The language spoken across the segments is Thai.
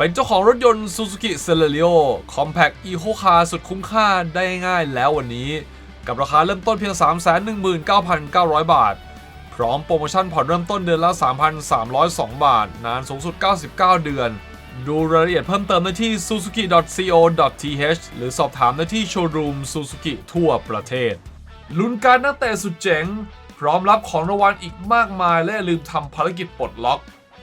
เป็นเจ้าของรถยนต์ Suzuki Celerio Compact Eco Car สุดคุ้มค่าได้ง่ายแล้ววันนี้ กับราคาเริ่มต้นเพียง 319,900 บาท พร้อมโปรโมชั่นผ่อนเริ่มต้นเดือนละ 3,302 บาท นานสูงสุด 99 เดือน ดูรายละเอียดเพิ่มเติมได้ที่ suzuki.co.th หรือสอบถามได้ที่โชว์รูม Suzuki ทั่วประเทศ ลุ้นการนักเตะสุดเจ๋ง พร้อมรับของรางวัลอีกมากมายและลืมทำภารกิจปลดล็อก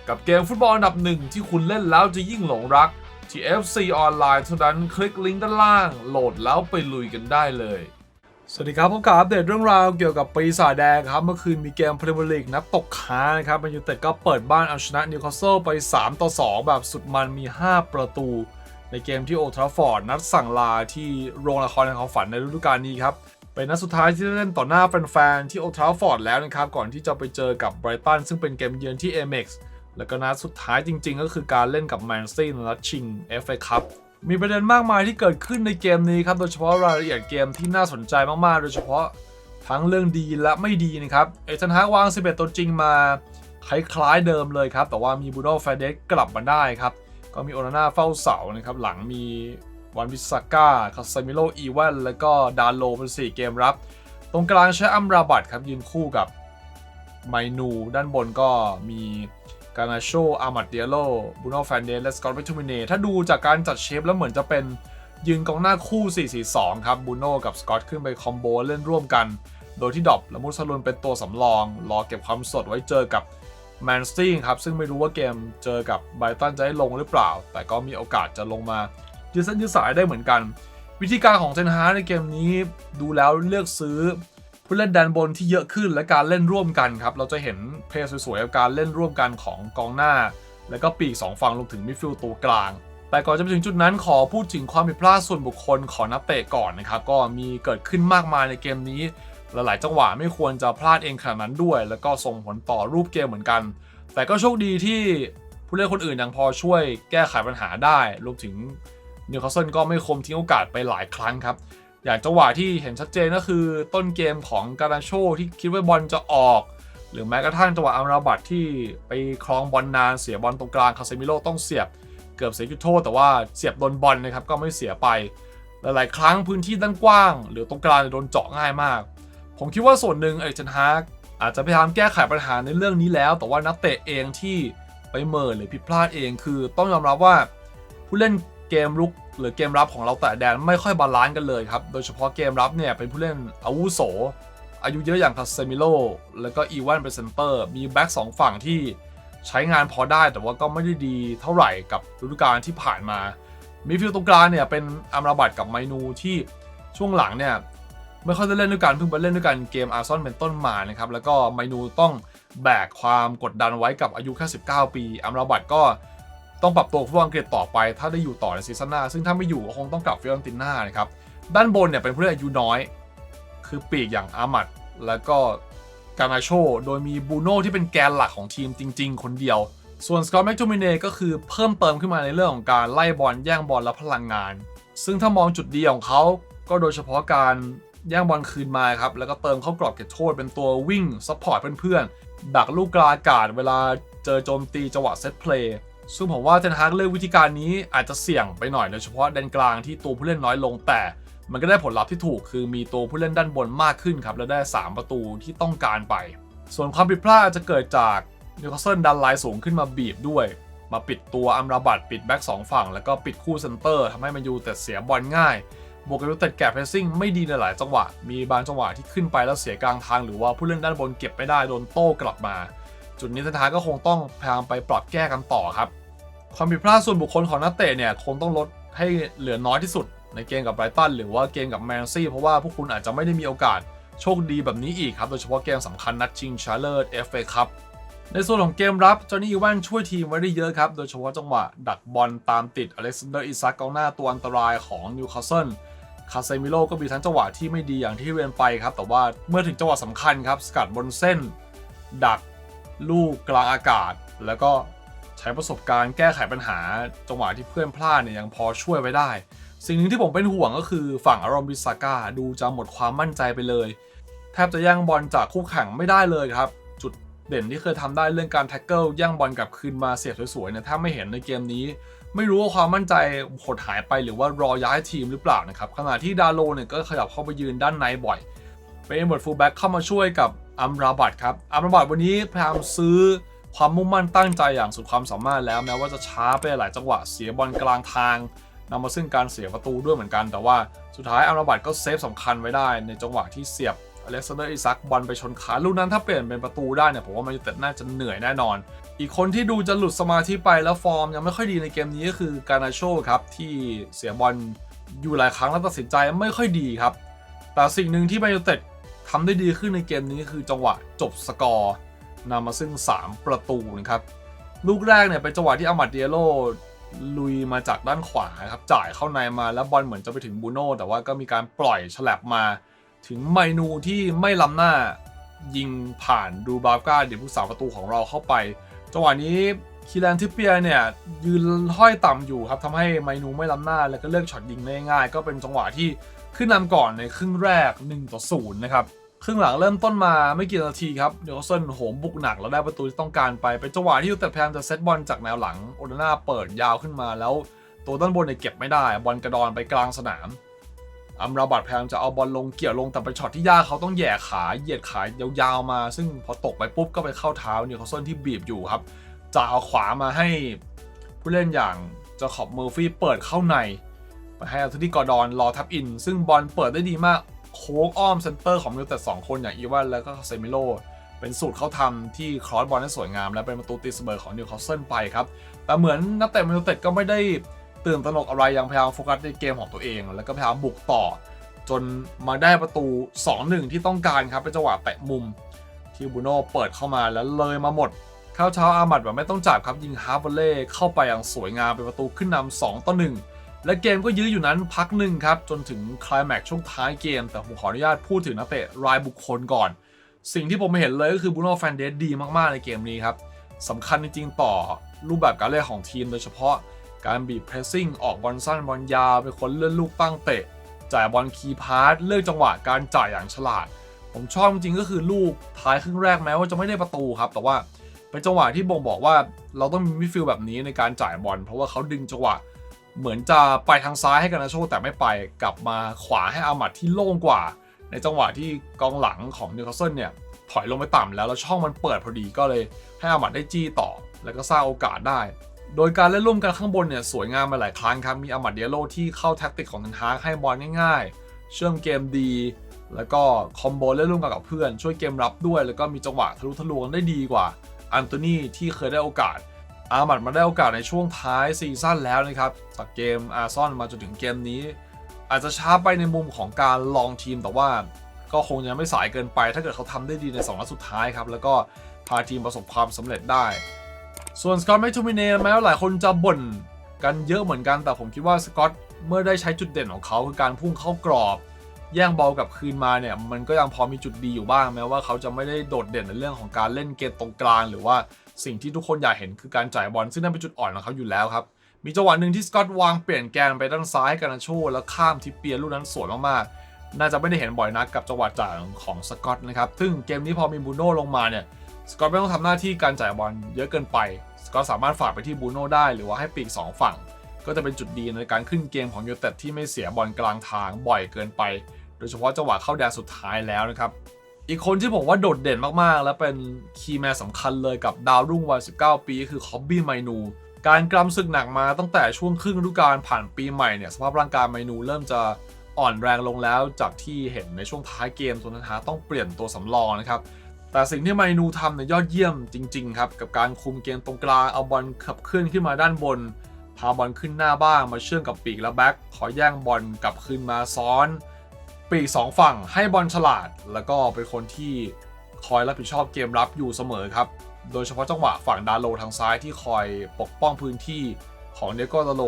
กับเกมฟุตบอลอันดับหนึ่งที่คุณเล่นแล้วจะยิ่งหลงรัก ที่ FC ออนไลน์เท่านั้นคลิกลิงก์ด้านล่าง โหลดแล้วไปลุยกันได้เลย สวัสดีครับผมกับอัปเดตเรื่องราวเกี่ยวกับปีศาจแดงครับ เมื่อคืนมีเกมพรีเมียร์ลีกนัดตกค้างนะครับแมนยูเต็ดก็เปิดบ้านเอาชนะนิวคาสเซิลไป 3 ต่อ 2 แบบสุดมันมี 5 ประตู ในเกมที่โอทราฟอร์ดนัดสั่งลาที่โรงละครในความฝันในฤดูกาลนี้ครับเป็นนัดสุดท้ายที่เล่นต่อหน้าแฟนๆที่โอทราฟอร์ดแล้วนะครับก่อนที่จะไปเจอกับไบรตันซึ่งเป็นเกมเยือนที่ Amex แล้วก็นัดสุดท้ายจริง ๆ ก็คือการเล่นกับแมนซีนัดชิง FA คัพมีประเด็นมากมายที่เกิดขึ้นในเกมนี้ครับ โดยเฉพาะรายละเอียดเกมที่น่าสนใจมากๆ โดยเฉพาะทั้งเรื่องดีและไม่ดีนะครับ เอเจนฮากวาง 11 ตัวจริงมาคล้ายๆเดิมเลยครับ แต่ว่ามีบูโน่แฟเดสกลับมาได้ครับ ก็มีโอนาน่าเฝ้าเสานะครับ หลังมีวันบิสาก้าคาซามิโลอีเวนแล้วก็ดาโลเป็น 4 เกมรับ ตรงกลางใช้อัมราบัตครับยืนคู่กับไมนู ด้านบนก็มี กานาโชอามัดเดียโลบูโน่แฟนเดสและสกอตเวทูมิเนถ้าดูจากการจัดเชฟแล้วเหมือนจะเป็นยืนกองหน้าคู่ 4-4-2 ครับบูโนกับสกอตขึ้นไปคอมโบเล่นร่วมกัน โดยที่ดอปและมุสลุนเป็นตัวสำรอง รอเก็บความสดไว้เจอกับแมนสตีงครับ ซึ่งไม่รู้ว่าเกมเจอกับไบรตันจะได้ลงหรือเปล่า แต่ก็มีโอกาสจะลงมายืดเส้นยืดสายได้เหมือนกัน วิธีการของเทนฮาร์ในเกมนี้ดูแล้วเลือกซื้อ ผู้เล่นแดนบนที่เยอะขึ้นและการเล่นร่วมกันครับ เราจะเห็นเพลย์สวยๆกับการเล่นร่วมกันของกองหน้า และก็ปีก 2 ฝั่งรวมถึงมิดฟิลด์ตัวกลาง แต่ก่อนจะไปถึงจุดนั้นขอพูดถึงความผิดพลาดส่วนบุคคลของนักเตะก่อนนะครับ ก็มีเกิดขึ้นมากมายในเกมนี้ หลายๆ จังหวะไม่ควรจะพลาดเองขนาดนั้นด้วย แล้วก็ส่งผลต่อรูปเกมเหมือนกัน แต่ก็โชคดีที่ผู้เล่นคนอื่นยังพอช่วยแก้ไขปัญหาได้ รวมถึงนิวคาสเซิลก็ไม่คมทิ้งโอกาสไปหลายครั้งครับ อย่างจังหวะที่เห็นชัดเจนก็คือต้นเกมของการาโชที่คิดว่าบอลจะออก หรือแม้กระทั่งจังหวะอัมราบัตที่ไปคลองบอลนานเสียบอลตรงกลางคาเซมิโลต้องเสียบเกือบเสียจุดโทษ แต่ว่าเสียบโดนบอลนะครับก็ไม่เสียไป หลาย ๆ ครั้งพื้นที่ด้านกว้าง หรือตรงกลางโดนเจาะง่ายมาก ผมคิดว่าส่วนหนึ่งเอกเทนฮากอาจจะพยายามแก้ไขปัญหาในเรื่องนี้แล้ว แต่ว่านักเตะเองที่ไปเม่อหรือผิดพลาดเองคือ ต้องยอมรับว่าผู้เล่นเกมรุก หรือเกมรับของเราแต่แดนไม่ค่อยบาลานซ์กันเลยครับ โดยเฉพาะเกมรับเนี่ยเป็นผู้เล่นอาวุโส อายุเยอะอย่างคาเซมิโลแล้วก็อีวานเป็นเซนเตอร์มีแบ็กสองฝั่งที่ใช้งานพอได้แต่ว่าก็ไม่ได้ดีเท่าไหร่กับฤดูกาลที่ผ่านมามีฟิลตรงกลางเนี่ยเป็นอัมราบัตกับไมนูที่ช่วงหลังเนี่ยไม่ค่อยได้เล่นด้วยกันเพิ่งไปเล่นด้วยกันเกมอาร์ซอนเป็นต้นมานะครับแล้วก็ไมนูต้องแบกความกดดันไว้กับอายุแค่19 ปีอัมราบัตก็ ต้องปรับตัวฟุตบอลอังกฤษต่อไป ถ้าได้อยู่ต่อในซีซั่นหน้า ซึ่งถ้าไม่อยู่ก็คงต้องกลับฟิออเรนติน่านะครับ ด้านบนเนี่ยเป็นผู้เล่นอายุน้อย คือปีกอย่างอามัดแล้วก็กานาโช โดยมีบูโน่ที่เป็นแกนหลักของทีมจริง ๆ คนเดียว ส่วนสกอตแมคโทมิเน่ก็คือเพิ่มเติมขึ้นมาในเรื่องของการไล่บอลแย่งบอลและพลังงาน ซึ่งถ้ามองจุดดีของเขาก็โดยเฉพาะการแย่งบอลคืนมาครับ แล้วก็เติมเข้ากรอบเก็บโทษเป็นตัววิ่งซัพพอร์ตเพื่อนๆ ดักลูกกลางอากาศเวลาเจอโจมตีจังหวะเซตเพลย์ ซึ่งผมว่าเทนฮากเลือกวิธีการนี้อาจจะเสี่ยงไปหน่อยโดยเฉพาะแดนกลางที่ตัวผู้เล่นน้อยลงแต่มันก็ได้ผลลัพธ์ที่ถูกคือมีตัวผู้เล่นด้านบนมากขึ้นครับ และได้ 3 ประตูที่ต้องการไป ส่วนความผิดพลาดอาจจะเกิดจากนิวคาสเซิลดันไลน์สูงขึ้นมาบีบด้วย มาปิดตัวอัมราบัตปิดแบ็กสองฝั่ง แล้วก็ปิดคู่เซนเตอร์ทำให้มันยูแต่เสียบอลง่ายบวกกับยูเต็ดแกะเพรสซิ่งไม่ดีในหลายจังหวะ มีบางจังหวะที่ขึ้นไปแล้วเสียกลางทาง หรือว่าผู้เล่นด้านบนเก็บไม่ได้โดนโต้กลับมา จุดนี้ทนทาก็คงต้องพยายามไปปรับแก้กันต่อครับ ความผิดพลาดส่วนบุคคลของนักเตะเนี่ยคงต้องลดให้เหลือน้อยที่สุด ในเกมกับไบรตันหรือว่าเกมกับแมนซี่เพราะว่าพวกคุณอาจจะไม่ได้มีโอกาสโชคดีแบบนี้อีกครับ โดยเฉพาะเกมสำคัญนัดชิงชาเลอร์เอฟเอคัพในส่วนของเกมรับจอห์นนี่อีวานช่วยทีมไว้ได้เยอะครับ โดยเฉพาะจังหวะ ดักบอลตามติดอเล็กซานเดอร์อิซักกองหน้าตัวอันตรายของนิวคาสเซิลคาเซมิโลก็มีทั้งจังหวะที่ไม่ดีอย่างที่เรียนไปครับ แต่ว่าเมื่อถึงจังหวะสำคัญครับ สกัดบนเส้น ดักลูกกลางอากาศ แล้วก็ ช้ประสบการณ์แก้ไขปัญหาจังหวะที่เพื่อนพลาดเนี่ยยังพอช่วยไว้ได้ สิ่งหนึ่งที่ผมเป็นห่วงก็คือฝั่งอารอมบิซาก้าดูจะหมดความมั่นใจไปเลย แทบจะย่างบอลจากคู่แข่งไม่ได้เลยครับ จุดเด่นที่เคยทำได้เรื่องการแท็กเกิลย่างบอลกลับคืนมาเสียบสวยๆเนี่ยถ้าไม่เห็นในเกมนี้ ไม่รู้ว่าความมั่นใจหดหายไปหรือว่ารอย้ายทีมหรือเปล่านะครับขณะที่ดาโลเนี่ยก็ขยับเข้าไปยืนด้านในบ่อยเป็นเบิร์ดฟูลแบ็กเข้ามาช่วยกับอัมราบัตครับอัมราบัตวันนี้พยายามซื้อ ความมุ่งมั่นตั้งใจอย่างสุดความสามารถแล้วแม้ว่าจะช้าไปหลายจังหวะเสียบอลกลางทางนำมาซึ่งการเสียประตูด้วยเหมือนกัน แต่ว่าสุดท้ายอัมราบัตก็เซฟสำคัญไว้ได้ในจังหวะที่เสียบอเล็กซานเดอร์อิซักบอลไปชนขาลูกนั้นถ้าเปลี่ยนเป็นประตูได้เนี่ยผมว่ามันยูเต็น่าจะเหนื่อยแน่นอน อีกคนที่ดูจะหลุดสมาธิไปแล้วฟอร์มยังไม่ค่อยดีในเกมนี้ก็คือการนาโชครับที่เสียบอลอยู่หลายครั้งแล้วตัดสินใจไม่ค่อยดีครับ แต่สิ่งหนึ่งที่แมนยูเต็ดทำได้ดีขึ้นในเกมนี้คือจังหวะจบสกอร์ นำมาซึ่ง 3 ประตูนะครับ ลูกแรกเนี่ยเป็นจังหวะที่อามัดเดียโลลุยมาจากด้านขวาครับจ่ายเข้าในมาแล้วบอลเหมือนจะไปถึงบูโน่แต่ว่าก็มีการปล่อยฉลับมา ถึงไมนูที่ไม่ล้ำหน้ายิงผ่านดูบาฟกาเดี๋ยวผู้สาประตูของเราเข้าไป จังหวะนี้คีแลนทิปเปียเนี่ยยืนห้อยต่ำอยู่ครับทำให้ไมนูไม่ล้ำหน้า แล้วก็เลือกช็อตยิงได้ง่าย ก็เป็นจังหวะที่ขึ้นนำก่อนในครึ่งแรก1ต่อ0นะครับ ครึ่งหลังเริ่มต้นมาไม่กี่นาทีครับเดี๋ยวเซนโหมบุกหนักแล้วได้ประตูที่ต้องการไป เป็นจังหวะที่ยูเต็ดพยายามจะเซตบอลจากแนวหลังโอนาน่าเปิดยาวขึ้นมาแล้วตัวด้านบนเนี่ยเก็บไม่ได้ บอลกระดอนไปกลางสนาม อัมราบัตพยายามจะเอาบอลลงเกี่ยวลงแต่เป็นช็อตที่ยากเขาต้องแย่ขาเหยียดขายาวๆมา ซึ่งพอตกไปปุ๊บก็ไปเข้าเท้านิวคาสเซิลที่บีบอยู่ครับจะเอาขวามาให้ผู้เล่นอย่างจาขอบเมอร์ฟี่เปิดเข้าในไปให้อัลทูดี้กอร์ดอนรอทับอิน ซึ่งบอลเปิดได้ดีมาก โค้งอ้อมเซนเตอร์ของมิวแต่สองคนอย่างอีวานแล้วก็เซมิโลเป็นสูตรเขาทำที่ครอสบอลได้สวยงาม และเป็นประตูตีเสมอของนิวคาสเซิลไปครับ แต่เหมือนนักเตะมิวเต็ดก็ไม่ได้ตื่นตระหนกอะไรยังพยายามโฟกัสในเกมของตัวเอง แล้วก็พยายามบุกต่อ จนมาได้ประตู 2-1 ที่ต้องการครับเป็นจังหวะแตะมุมที่บูโน่เปิดเข้ามาแล้วเลยมาหมดเข้าเช้าอามัดแบบไม่ต้องจับครับยิงฮาร์ฟเล่เข้าไปอย่างสวยงามเป็นประตูขึ้นนำ2ต่อ1 และเกมก็ยื้ออยู่นั้นพักหนึ่งครับ จนถึงคลายแม็กช่วงท้ายเกม แต่ผมขออนุญาตพูดถึงนักเตะรายบุคคลก่อน สิ่งที่ผมเห็นเลยก็คือบูโน่แฟนเดสดีมากๆในเกมนี้ครับสำคัญจริงๆต่อรูปแบบการเล่นของทีม โดยเฉพาะการบีบเพรสซิ่งออกบอลสั้นบอลยาวเป็นคนเลื่อนลูกตั้งเตะจ่ายบอลคีย์พาสเลือกจังหวะการจ่ายอย่างฉลาด ผมชอบจริงๆก็คือลูกท้ายครึ่งแรกแม้ว่าจะไม่ได้ประตูครับ แต่ว่าเป็นจังหวะที่บ่งบอกว่าเราต้องมีมิดฟิลด์แบบนี้ในการจ่ายบอลเพราะว่าเขาดึงจังหวะ เหมือนจะไปทางซ้ายให้กันนาโชแต่ไม่ไปกลับมาขวาให้อามัดที่โล่งกว่า ในจังหวะที่กองหลังของนิวคาสเซิลเนี่ยถอยลงไปต่ำแล้วแล้วช่องมันเปิดพอดีก็เลยให้อามัดได้จี้ต่อ แล้วก็สร้างโอกาสได้ โดยการเล่นร่วมกันข้างบนเนี่ยสวยงามมาหลายครั้งครับมีอามัดเดียโลที่เข้าแท็กติกของทันฮากให้บอลง่าย ๆ เชื่อมเกมดี แล้วก็คอมโบเล่นร่วมกันกับเพื่อนช่วยเกมรับด้วย แล้วก็มีจังหวะทะลุทะลวงได้ดีกว่าอันโตนีที่เคยได้โอกาส อามัดมาได้โอกาสในช่วงท้ายซีซั่นแล้วนะครับจากเกมอาร์ซอนมาจนถึงเกมนี้ อาจจะช้าไปในมุมของการลองทีมแต่ว่าก็คงยังไม่สายเกินไป ถ้าเกิดเขาทำได้ดีใน2นัดสุดท้ายครับแล้วก็พาทีมประสบความสำเร็จได้ ส่วนสกอตแม c ทูมิเนแม้ว่าหลายคนจะบ่นกันเยอะเหมือนกันแต่ผมคิดว่าสกอตเมื่อได้ใช้จุดเด่นของเขาคือการพุ่งเข้ากรอบ แย่งบอลกลับคืนมาเนี่ยมันก็ยังพอมีจุดดีอยู่บ้างแม้ว่าเขาจะไม่ได้โดดเด่นในเรื่องของการเล่นเกมตรงกลาง หรือว่าสิ่งที่ทุกคนอยากเห็นคือการจ่ายบอลซึ่งนั่นเป็นจุดอ่อนของเขาอยู่แล้วครับมีจังหวะหนึ่งที่สกอตวางเปลี่ยนแกนไปด้านซ้ายให้กันนาโชแล้วข้ามทิปเปียร์ลูกนั้นสวยมากๆน่าจะไม่ได้เห็นบ่อยนักกับจังหวะจ่ายของสกอตนะครับซึ่งเกมนี้พอมีบูโน่ลงมาเนี่ยสกอตไม่ต้องทำหน้าที่การจ่ายบอลเยอะเกินไปสกอตสามารถฝากไปที่บูโน่ได้หรือว่าให้ปีกสองฝั่ง ก็จะเป็นจุดดีในการขึ้นเกมของยูเต็ดที่ไม่เสียบอลกลางทางบ่อยเกินไป โดยเฉพาะจังหวะเข้าแดนสุดท้ายแล้วนะครับ อีกคนที่ผมว่าโดดเด่นมากๆ และเป็นคีย์แมนสำคัญเลยกับดาวรุ่งวัย 19 ปีคือคอบบี้ไมนู การกรำศึกหนักมาตั้งแต่ช่วงครึ่งฤดูกาลผ่านปีใหม่เนี่ยสภาพร่างกายไมนูเริ่มจะอ่อนแรงลงแล้วจากที่เห็นในช่วงท้ายเกมตัวนั้นฮะต้องเปลี่ยนตัวสำรองนะครับแต่สิ่งที่ไมนูทำเนี่ยยอดเยี่ยมจริง ๆ ครับ กับการคุมเกมตรงกลางเอาบอลขับเคลื่อนขึ้นมาด้านบน พาบอลขึ้นหน้าบ้างมาเชื่อมกับปีกและแบ็คขอแย่งบอลกลับคืนมาซ้อน ปีกสองฝั่งให้บอลฉลาด แล้วก็เป็นคนที่คอยรับผิดชอบเกมรับอยู่เสมอครับ โดยเฉพาะจังหวะฝั่งดาโลทางซ้ายที่คอยปกป้องพื้นที่ของเดโกดาโล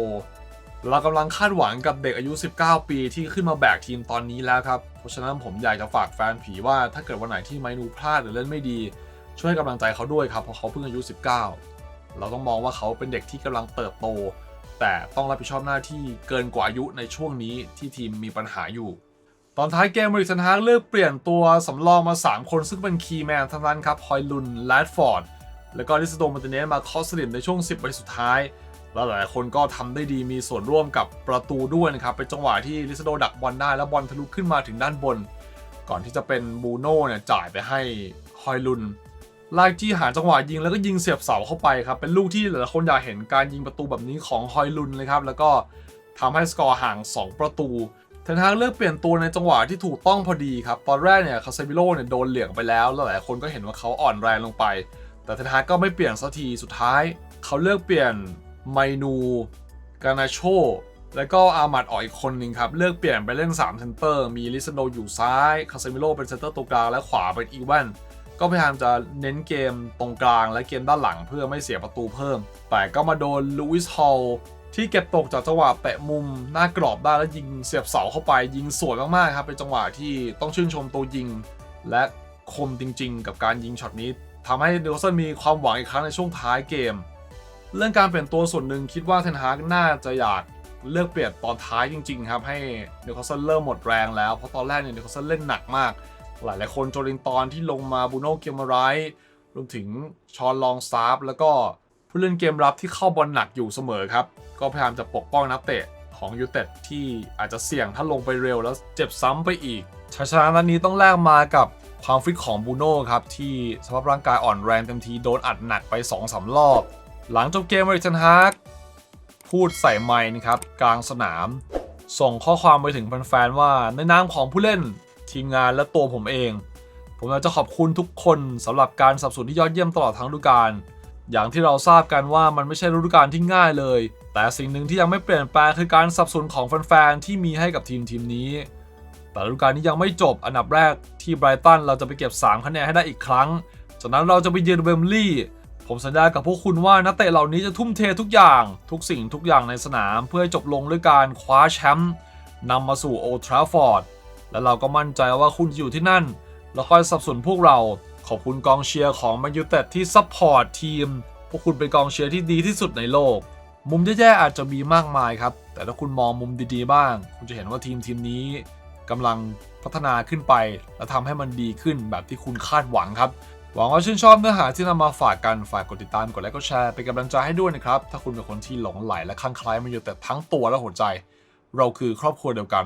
เรากำลังคาดหวังกับเด็กอายุ 19 ปีที่ขึ้นมาแบกทีมตอนนี้แล้วครับ เพราะฉะนั้นผมอยากจะฝากแฟนผีว่าถ้าเกิดวันไหนที่ไมนูพลาดหรือเล่นไม่ดี ช่วยกำลังใจเขาด้วยครับเพราะเขาเพิ่งอายุ 19 เราต้องมองว่าเขาเป็นเด็กที่กำลังเติบโต แต่ต้องรับผิดชอบหน้าที่เกินกว่าอายุในช่วงนี้ที่ทีมมีปัญหาอยู่ ตอนท้ายเกมบริสันฮากเลือกเปลี่ยนตัวสำรองมา 3 คนซึ่งเป็นคีย์แมนทั้งนั้นครับฮอยลุนแลดฟอร์ดแล้วก็ลิสโดมาร์ติเนสมาคอสลิมในช่วง 10วิสุดท้ายแล้วหลายคนก็ทำได้ดีมีส่วนร่วมกับประตูด้วยนะครับ เป็นจังหวะที่ลิซโดดักบอลได้แล้วบอลทะลุขึ้นมาถึงด้านบน ก่อนที่จะเป็นบูโน่เนี่ยจ่ายไปให้ฮอยลุน ลากจี้หาจังหวะยิงแล้วก็ยิงเสียบเสาเข้าไปครับ เป็นลูกที่หลายๆคนอยากเห็นการยิงประตูแบบนี้ของฮอยลุนเลยครับ แล้วก็ทำให้สกอร์ห่าง 2 ประตูเทนฮากเลือกเปลี่ยนตัวในจังหวะที่ถูกต้องพอดีครับ ตอนแรกเนี่ยคาเซมิโลเนี่ยโดนเหลืองไปแล้ว แล้วหลายคนก็เห็นว่าเขาอ่อนแรงลงไป แต่เทนฮากก็ไม่เปลี่ยนสักทีสุดท้าย เขาเลือกเปลี่ยนไมนูกานาโชแล้วก็อามัดออกอีกคนหนึ่งครับ เลือกเปลี่ยนไปเล่น3เซนเตอร์ มีลิซโนอยู่ซ้าย คาเซมิโลเป็นเซนเตอร์ตรงกลางและขวาเป็นอีแวน ก็พยายามจะเน้นเกมตรงกลางและเกมด้านหลังเพื่อไม่เสียประตูเพิ่ม แต่ก็มาโดนลูอิสฮอลที่เก็บตกจากจังหวะแปะมุมหน้ากรอบได้แล้วยิงเสียบเสาเข้าไปยิงสวยมากๆครับเป็นจังหวะที่ต้องชื่นชมตัวยิง และคมจริงๆ กับการยิงช็อตนี้ทำให้นิวคาสเซิลมีความหวังอีกครั้งในช่วงท้ายเกม เรื่องการเปลี่ยนตัวส่วนหนึ่งคิดว่าเทนฮากน่าจะอยากเลือกเปลี่ยนตอนท้ายจริง ๆ ครับให้นิวคาสเซิลเริ่มหมดแรงแล้วเพราะตอนแรกเนี่ยนิวคาสเซิลเล่นหนักมาก หลายหลายๆคนโจลินตอนที่ลงมาบูโน่เกมไรท์รวมถึงชอนลองซาร์ฟแล้วก็ผู้เล่นเกมรับที่เข้าบอลหนักอยู่เสมอครับ ก็พยายามจะปกป้องนักเตะของยูเต็ดที่อาจจะเสี่ยงถ้าลงไปเร็วแล้วเจ็บซ้ำไปอีกชัยชนะนัดนี้ต้องแลกมากับความฟิตของบูโน่ครับ ที่สภาพร่างกายอ่อนแรงเต็มทีโดนอัดหนักไป2อสรอบ หลังจบเกมเริกเทนฮาร์กพูดใส่ไมค์นะครับ กลางสนาม ส่งข้อความไปถึงแฟนๆว่าในนามของผู้เล่น ทีมงานและตัวผมเอง ผมอยากจะขอบคุณทุกคนสำหรับการสับสนุนที่ยอดเยี่ยมตลอดทั้งฤดูกาลอย่างที่เราทราบกันว่ามันไม่ใช่ฤดูกาลที่ง่ายเลย แต่สิ่งหนึ่งที่ยังไม่เปลี่ยนแปลงคือการสับสนุนของแฟนๆที่มีให้กับทีมทีมนี้ แต่ฤดูกาลนี้ยังไม่จบอันดับแรกที่ไบรตันเราจะไปเก็บ 3 คะแนนให้ได้อีกครั้ง จากนั้นเราจะไปเยือนเวมลีย์ผมสัญญากับพวกคุณว่านักเตะเหล่านี้จะทุ่มเททุกอย่าง ทุกสิ่งทุกอย่างในสนามเพื่อจบลงด้วยการคว้าแชมป์นำมาสู่โอทราฟอร์ด และเราก็มั่นใจว่าคุณจะอยู่ที่นั่น แล้วคอยสนับสนุนพวกเรา ขอบคุณกองเชียร์ของแมนยูเต็ดที่ซัพพอร์ตทีม พวกคุณเป็นกองเชียร์ที่ดีที่สุดในโลก มุมแย่ๆอาจจะมีมากมายครับ แต่ถ้าคุณมองมุมดีๆบ้าง คุณจะเห็นว่าทีมทีมนี้กำลังพัฒนาขึ้นไป และทำให้มันดีขึ้นแบบที่คุณคาดหวังครับหวังว่าชื่นชอบเนื้อหาที่นำมาฝากกัน ฝากกดติดตาม กดไลค์ กดแชร์ เป็นกำลังใจให้ด้วยนะครับ ถ้าคุณเป็นคนที่หลงไหลและคลั่งไคล้มันอยู่แต่ทั้งตัวและหัวใจ เราคือครอบครัวเดียวกัน